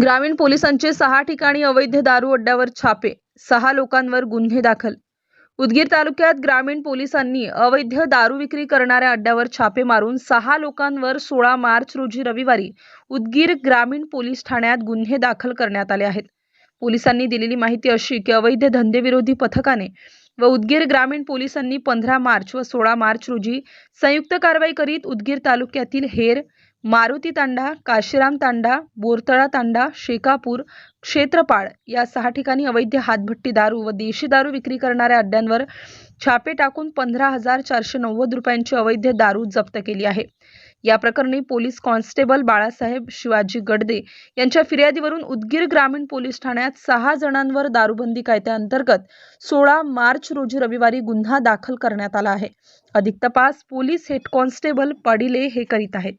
ग्रामीण पोलिसांचे सहा ठिकाणी अवैध दारू अड्ड्यावर छापे. सहा लोकांवर गुन्हे दाखल. उदगीर तालुक्यात ग्रामीण पोलिसांनी अवैध दारू विक्री करणाऱ्या अड्ड्यावर छापे मारून सहा लोकांवर सोळा मार्च रोजी रविवारी उदगीर ग्रामीण पोलीस ठाण्यात गुन्हे दाखल करण्यात आले आहेत. पोलिसांनी दिलेली माहिती अशी की अवैध धंदेविरोधी पथकाने व उदगीर ग्रामीण पोलिसांनी पंधरा मार्च व सोळा मार्च रोजी संयुक्त कारवाई करीत उदगीर तालुक्यातील हेर मारुती तांडा काशीराम तांडा बोरतळा तांडा शेकापूर क्षेत्रपाळ या सहा ठिकाणी अवैध हातभट्टी दारू व देशी दारू विक्री करणाऱ्या अड्ड्यांवर छापे टाकून पंधरा हजार चारशे नव्वद रुपयांची अवैध दारू जप्त केली आहे. या प्रकरणी पोलीस कॉन्स्टेबल बाळासाहेब शिवाजी गडदे यांच्या फिर्यादीवरून उदगीर ग्रामीण पोलीस ठाण्यात सहा जणांवर दारूबंदी कायद्याअंतर्गत सोळा मार्च रोजी रविवारी गुन्हा दाखल करण्यात आला आहे. अधिक तपास पोलीस हेड कॉन्स्टेबल पाडिले हे करीत आहेत.